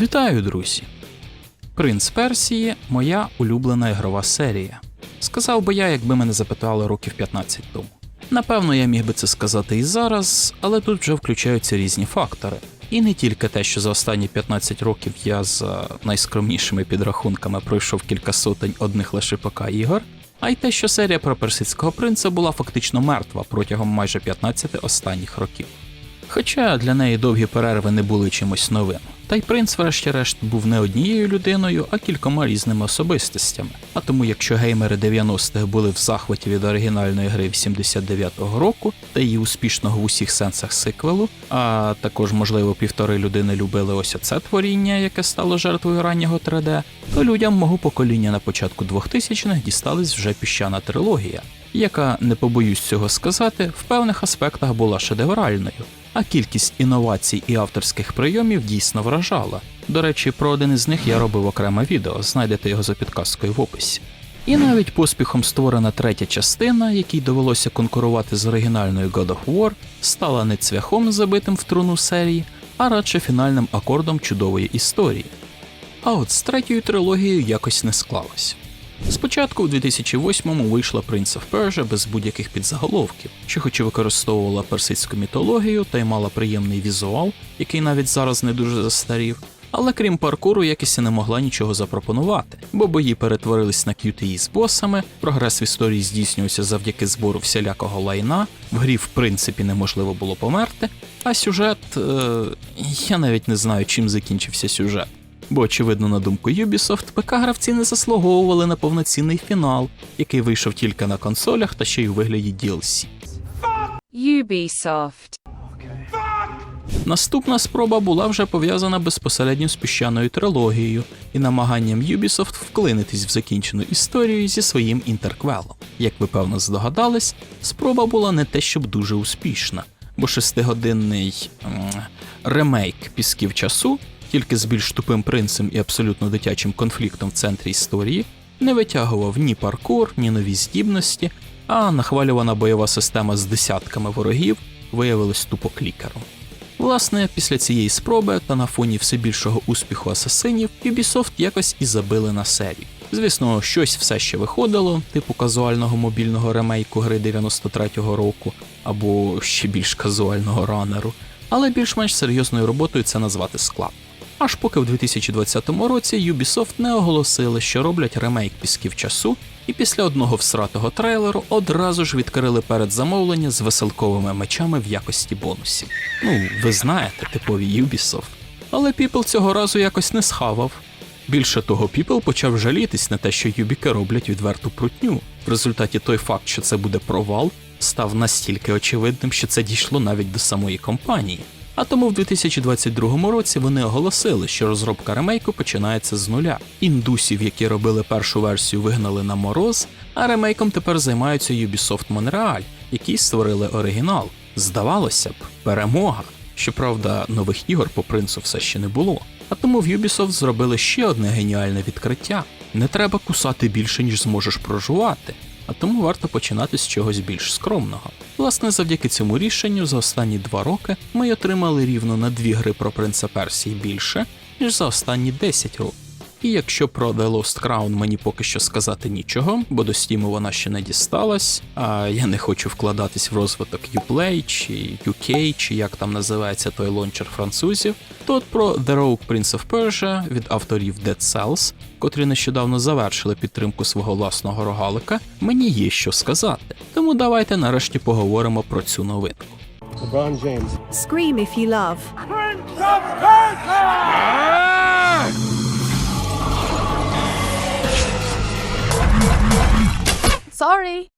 Вітаю, друзі! Принц Персії моя улюблена ігрова серія. Сказав би я, якби мене запитали років 15 тому. Напевно, я міг би це сказати і зараз, але тут вже включаються різні фактори. І не тільки те, що за останні 15 років я за найскромнішими підрахунками пройшов кілька сотень одних лише ПК ігор, а й те, що серія про персидського принца була фактично мертва протягом майже 15 останніх років. Хоча для неї довгі перерви не були чимось новим. Та й принц, врешті-решт, був не однією людиною, а кількома різними особистостями. А тому, якщо геймери 90-х були в захваті від оригінальної гри 89-го року та її успішного в усіх сенсах сиквелу, а також, можливо, півтори людини любили ось оце творіння, яке стало жертвою раннього 3D, то людям мого покоління на початку 2000-х дісталась вже піщана трилогія, яка, не побоюсь цього сказати, в певних аспектах була шедевральною а кількість інновацій і авторських прийомів дійсно вражала. До речі, про один із них я робив окреме відео, знайдете його за підказкою в описі. І навіть поспіхом створена третя частина, якій довелося конкурувати з оригінальною God of War, стала не цвяхом забитим в труну серії, а радше фінальним акордом чудової історії. А от з третьою трилогією якось не склалось. Спочатку у 2008-му вийшла Prince of Persia без будь-яких підзаголовків, що хоч і використовувала персидську мітологію та й мала приємний візуал, який навіть зараз не дуже застарів. Але крім паркуру, якось і не могла нічого запропонувати, бо бої перетворились на QTE з босами, прогрес в історії здійснювався завдяки збору всілякого лайна, в грі в принципі неможливо було померти, а сюжет. Е- я навіть не знаю, чим закінчився сюжет. Бо, очевидно, на думку Ubisoft, ПК-гравці не заслуговували на повноцінний фінал, який вийшов тільки на консолях та ще й у вигляді DLC. Ubisoft. Наступна спроба була вже пов'язана безпосередньо з піщаною трилогією і намаганням Ubisoft вклинитись в закінчену історію зі своїм інтерквелом. Як ви певно здогадались, спроба була не те, щоб дуже успішна, бо шестигодинний ремейк пісків часу, тільки з більш тупим принцем і абсолютно дитячим конфліктом в центрі історії, не витягував ні паркур, ні нові здібності, а нахвалювана бойова система з десятками ворогів виявилась тупо клікером. Власне, після цієї спроби та на фоні все більшого успіху асасинів, Ubisoft якось і забили на серію. Звісно, щось все ще виходило, типу казуального мобільного ремейку гри 93-го року, або ще більш казуального ранеру, але більш-менш серйозною роботою це назвати складно. Аж поки в 2020 році Ubisoft не оголосили, що роблять ремейк пісків часу, і після одного всратого трейлеру одразу ж відкрили передзамовлення з веселковими мечами в якості бонусів. Ну, ви знаєте, типові Ubisoft. Але People цього разу якось не схавав. Більше того, People почав жалітись на те, що юбіки роблять відверту прутню. В результаті той факт, що це буде провал, став настільки очевидним, що це дійшло навіть до самої компанії. А тому в 2022 році вони оголосили, що розробка ремейку починається з нуля. Індусів, які робили першу версію, вигнали на мороз, а ремейком тепер займаються Ubisoft Montreal, які створили оригінал. Здавалося б, перемога. Щоправда, нових ігор по принцу все ще не було. А тому в Ubisoft зробили ще одне геніальне відкриття: не треба кусати більше, ніж зможеш прожувати а тому варто починати з чогось більш скромного. Власне, завдяки цьому рішенню за останні два роки ми отримали рівно на дві гри про принца Персії більше, ніж за останні 10 років. І якщо про The Lost Crown мені поки що сказати нічого, бо до Steam вона ще не дісталась, а я не хочу вкладатись в розвиток Uplay чи UK, чи як там називається той лончер французів, то от про The Rogue Prince of Persia від авторів Dead Cells, котрі нещодавно завершили підтримку свого власного рогалика, мені є що сказати. Тому давайте нарешті поговоримо про цю новинку. LeBron James. Scream if you love. Sorry.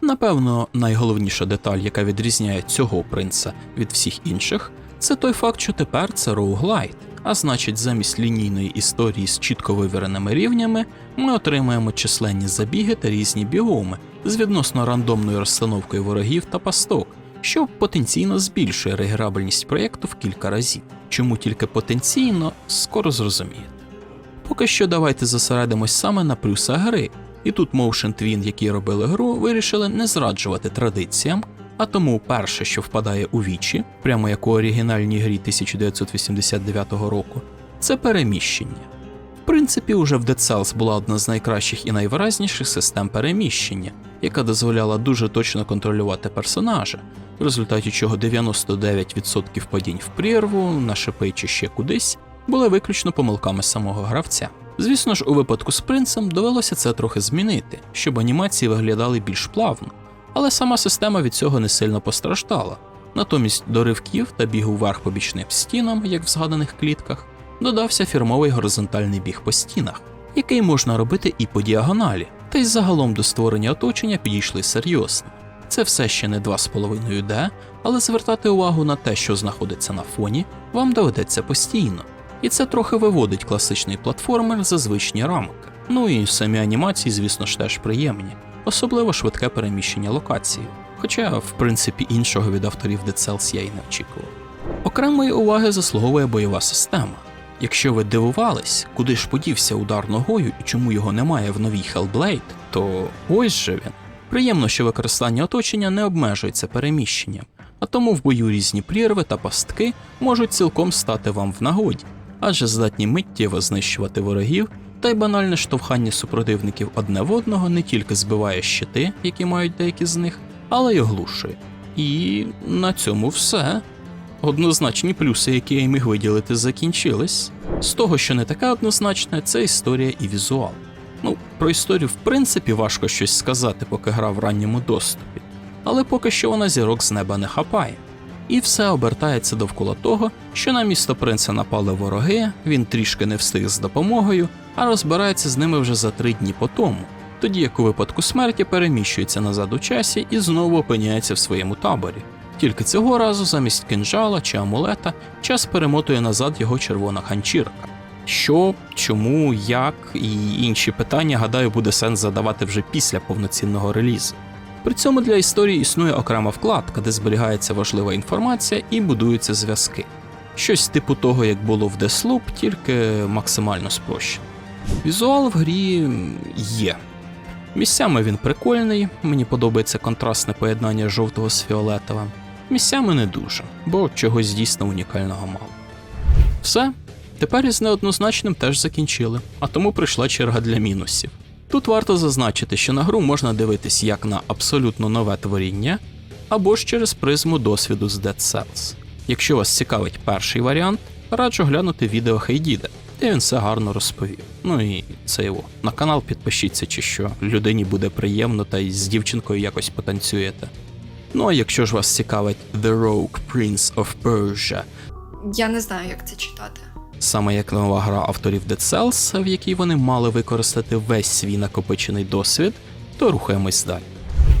Напевно, найголовніша деталь, яка відрізняє цього принца від всіх інших, це той факт, що тепер це роуглайт. А значить, замість лінійної історії з чітко вивіреними рівнями ми отримаємо численні забіги та різні біоми з відносно рандомною розстановкою ворогів та пасток, що потенційно збільшує реграбельність проєкту в кілька разів. Чому тільки потенційно, скоро зрозумієте. Поки що давайте зосередимось саме на плюсах гри, і тут Motion Twin, які робили гру, вирішили не зраджувати традиціям, а тому перше, що впадає у вічі, прямо як у оригінальній грі 1989 року, це переміщення. В принципі, уже в Dead Cells була одна з найкращих і найвиразніших систем переміщення, яка дозволяла дуже точно контролювати персонажа, в результаті чого 99% падінь в прірву, на шипи чи ще кудись були виключно помилками самого гравця. Звісно ж, у випадку з принцем довелося це трохи змінити, щоб анімації виглядали більш плавно, але сама система від цього не сильно постраждала. Натомість до ривків та бігу вверх по бічним стінам, як в згаданих клітках, додався фірмовий горизонтальний біг по стінах, який можна робити і по діагоналі, та й загалом до створення оточення підійшли серйозно. Це все ще не 2,5D, але звертати увагу на те, що знаходиться на фоні, вам доведеться постійно. І це трохи виводить класичний платформер за звичні рамки. Ну і самі анімації, звісно ж, теж приємні, особливо швидке переміщення локації. Хоча, в принципі, іншого від авторів Dead Cells я й не очікував. Окремої уваги заслуговує бойова система. Якщо ви дивувались, куди ж подівся удар ногою і чому його немає в новій Hellblade, то ось же він. Приємно, що використання оточення не обмежується переміщенням, а тому в бою різні прірви та пастки можуть цілком стати вам в нагоді, адже здатні миттєво знищувати ворогів, та й банальне штовхання супротивників одне в одного не тільки збиває щити, які мають деякі з них, але й оглушує. І на цьому все. Однозначні плюси, які я міг виділити, закінчились. З того, що не таке однозначне, це історія і візуал. Ну, про історію, в принципі, важко щось сказати, поки гра в ранньому доступі, але поки що вона зірок з неба не хапає. І все обертається довкола того, що на місто принца напали вороги, він трішки не встиг з допомогою, а розбирається з ними вже за три дні по тому, тоді як у випадку смерті переміщується назад у часі і знову опиняється в своєму таборі. Тільки цього разу замість кинжала чи амулета час перемотує назад його червона ханчірка. Що, чому, як і інші питання, гадаю, буде сенс задавати вже після повноцінного релізу. При цьому для історії існує окрема вкладка, де зберігається важлива інформація і будуються зв'язки. Щось типу того, як було в Deathloop, тільки максимально спрощено. Візуал в грі є. Місцями він прикольний, мені подобається контрастне поєднання жовтого з фіолетовим. Місцями не дуже, бо чогось дійсно унікального мало. Все, тепер із неоднозначним теж закінчили, а тому прийшла черга для мінусів. Тут варто зазначити, що на гру можна дивитись як на абсолютно нове творіння, або ж через призму досвіду з Dead Cells. Якщо вас цікавить перший варіант, раджу глянути відео Хейдіда, де він все гарно розповів. Ну і це його. На канал підпишіться чи що, людині буде приємно та й з дівчинкою якось потанцюєте. Ну а якщо ж вас цікавить The Rogue Prince of Persia, Я не знаю, як це читати. Саме як нова гра авторів Dead Cells, в якій вони мали використати весь свій накопичений досвід, то рухаємось далі.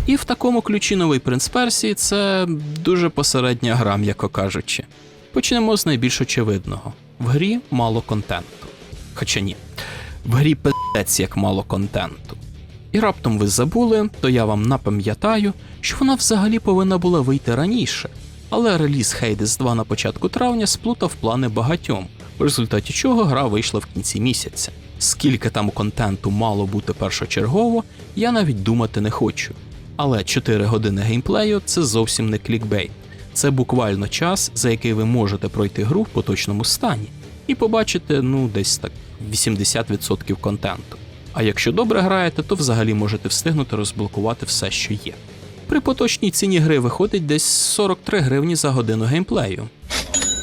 І в такому ключі новий принц Персії це дуже посередня гра, м'яко кажучи. Почнемо з найбільш очевидного: в грі мало контенту. Хоча ні, в грі пиздець як мало контенту. І раптом ви забули, то я вам напам'ятаю, що вона взагалі повинна була вийти раніше. Але реліз Hades 2 на початку травня сплутав плани багатьом, в результаті чого гра вийшла в кінці місяця. Скільки там контенту мало бути першочергово, я навіть думати не хочу. Але 4 години геймплею це зовсім не клікбейт. Це буквально час, за який ви можете пройти гру в поточному стані і побачити, ну, десь так 80% контенту. А якщо добре граєте, то взагалі можете встигнути розблокувати все, що є. При поточній ціні гри виходить десь 43 гривні за годину геймплею.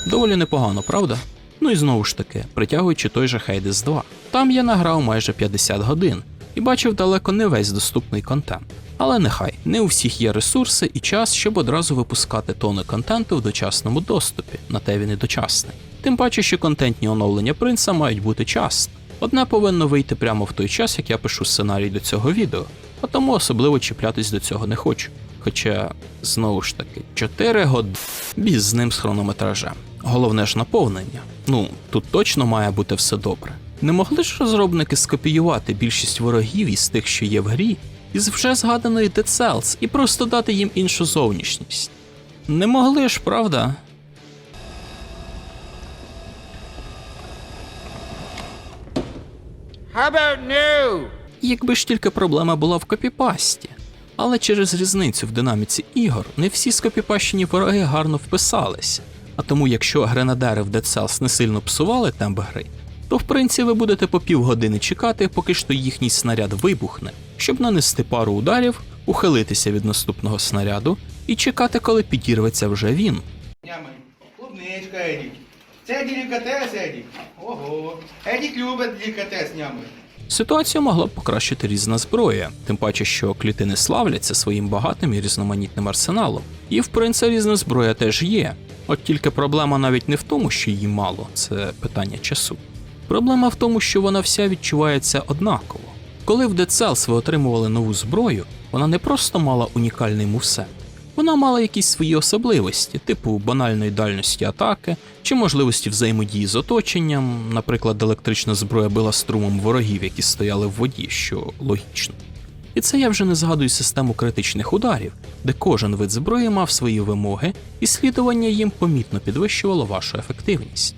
Доволі непогано, правда? Ну і знову ж таки, притягуючи той же Hades 2. Там я награв майже 50 годин і бачив далеко не весь доступний контент. Але нехай не у всіх є ресурси і час, щоб одразу випускати тони контенту в дочасному доступі, на те він і дочасний. Тим паче, що контентні оновлення принца мають бути часто. Одне повинно вийти прямо в той час, як я пишу сценарій до цього відео, а тому особливо чіплятись до цього не хочу. Хоча, знову ж таки, 4 години біз з ним з хронометражем. Головне ж наповнення. Ну, тут точно має бути все добре. Не могли ж розробники скопіювати більшість ворогів із тих, що є в грі, із вже згаданої Dead Cells, і просто дати їм іншу зовнішність. Не могли ж, правда? How about no? Якби ж тільки проблема була в копіпасті. Але через різницю в динаміці ігор не всі скопіпащені вороги гарно вписалися. А тому, якщо гренадери в Dead Cells не сильно псували темп гри, то в принципі ви будете по півгодини чекати, поки що їхній снаряд вибухне, щоб нанести пару ударів, ухилитися від наступного снаряду і чекати, коли підірветься вже він. Клубничка, Едік. Це делікатес, Едік. Ого. Едік любить делікатес, нями. Ситуацію могла б покращити різна зброя, тим паче, що клітини славляться своїм багатим і різноманітним арсеналом. І в принципі різна зброя теж є. От тільки проблема навіть не в тому, що її мало, це питання часу. Проблема в тому, що вона вся відчувається однаково. Коли в Dead ви отримували нову зброю, вона не просто мала унікальний мувсет, вона мала якісь свої особливості, типу банальної дальності атаки чи можливості взаємодії з оточенням, наприклад, електрична зброя била струмом ворогів, які стояли в воді, що логічно. І це я вже не згадую систему критичних ударів, де кожен вид зброї мав свої вимоги, і слідування їм помітно підвищувало вашу ефективність.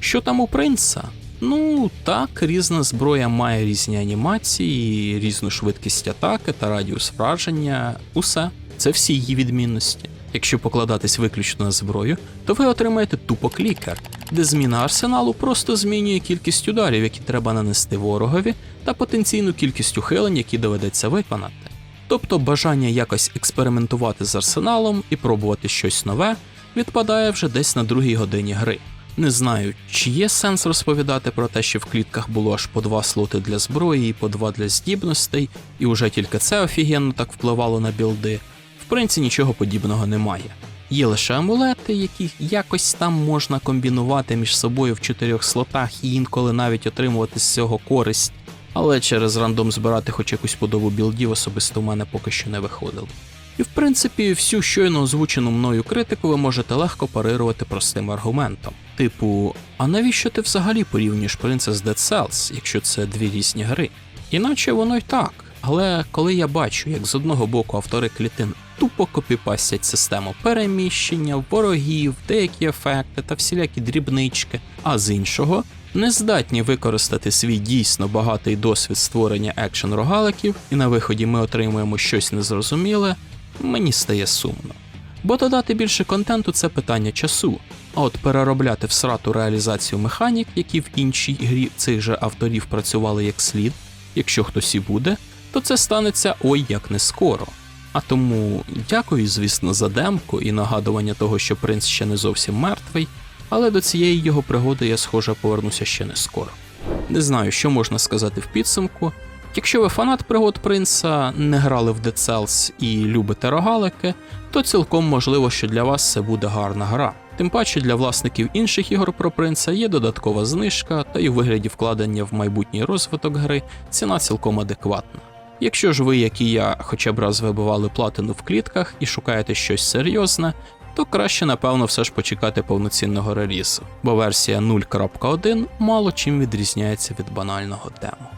Що там у принца? Ну так, різна зброя має різні анімації, різну швидкість атаки та радіус враження. Усе. Це всі її відмінності. Якщо покладатись виключно на зброю, то ви отримаєте тупо клікер, де зміна арсеналу просто змінює кількість ударів, які треба нанести ворогові, та потенційну кількість ухилень, які доведеться виконати. Тобто бажання якось експериментувати з арсеналом і пробувати щось нове відпадає вже десь на другій годині гри. Не знаю, чи є сенс розповідати про те, що в клітках було аж по два слоти для зброї і по два для здібностей, і уже тільки це офігенно так впливало на білди. В принципі, нічого подібного немає. Є лише амулети, які якось там можна комбінувати між собою в чотирьох слотах і інколи навіть отримувати з цього користь, але через рандом збирати хоч якусь подобу білдів особисто в мене поки що не виходило. І в принципі, всю щойно озвучену мною критику ви можете легко парирувати простим аргументом. Типу, а навіщо ти взагалі порівнюєш Princess Dead Cells, якщо це дві різні гри? Іначе воно й так. Але коли я бачу, як з одного боку автори клітин тупо копіпастять систему переміщення, ворогів, деякі ефекти та всілякі дрібнички, а з іншого не здатні використати свій дійсно багатий досвід створення екшен рогаликів, і на виході ми отримуємо щось незрозуміле, мені стає сумно. Бо додати більше контенту це питання часу, а от переробляти всрату реалізацію механік, які в іншій грі цих же авторів працювали як слід, якщо хтось і буде, то це станеться ой як не скоро. А тому дякую, звісно, за демку і нагадування того, що принц ще не зовсім мертвий, але до цієї його пригоди я, схоже, повернуся ще не скоро. Не знаю, що можна сказати в підсумку. Якщо ви фанат пригод принца, не грали в Dead Cells і любите рогалики, то цілком можливо, що для вас це буде гарна гра. Тим паче для власників інших ігор про принца є додаткова знижка, та й у вигляді вкладення в майбутній розвиток гри ціна цілком адекватна. Якщо ж ви, як і я, хоча б раз вибивали платину в клітках і шукаєте щось серйозне, то краще, напевно, все ж почекати повноцінного релізу, бо версія 0.1 мало чим відрізняється від банального демо.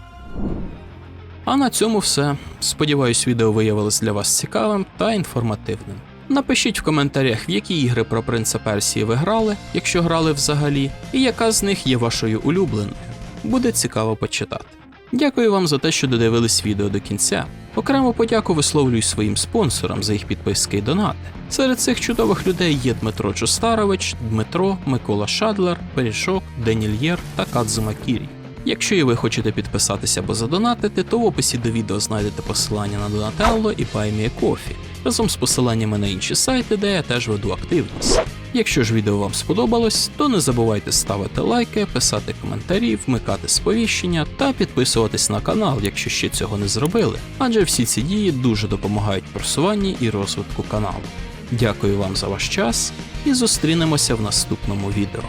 А на цьому все. Сподіваюсь, відео виявилось для вас цікавим та інформативним. Напишіть в коментарях, в які ігри про принца Персії ви грали, якщо грали взагалі, і яка з них є вашою улюбленою. Буде цікаво почитати. Дякую вам за те, що додивились відео до кінця. Окремо подяку висловлюю своїм спонсорам за їх підписки і донати. Серед цих чудових людей є Дмитро Чостарович, Дмитро, Микола Шадлер, Пиріжок, Денільєр та Кадзума Кірі. Якщо і ви хочете підписатися або задонатити, то в описі до відео знайдете посилання на Донателло і PayMeCoffee, разом з посиланнями на інші сайти, де я теж веду активність. Якщо ж відео вам сподобалось, то не забувайте ставити лайки, писати коментарі, вмикати сповіщення та підписуватись на канал, якщо ще цього не зробили, адже всі ці дії дуже допомагають просуванні і розвитку каналу. Дякую вам за ваш час і зустрінемося в наступному відео.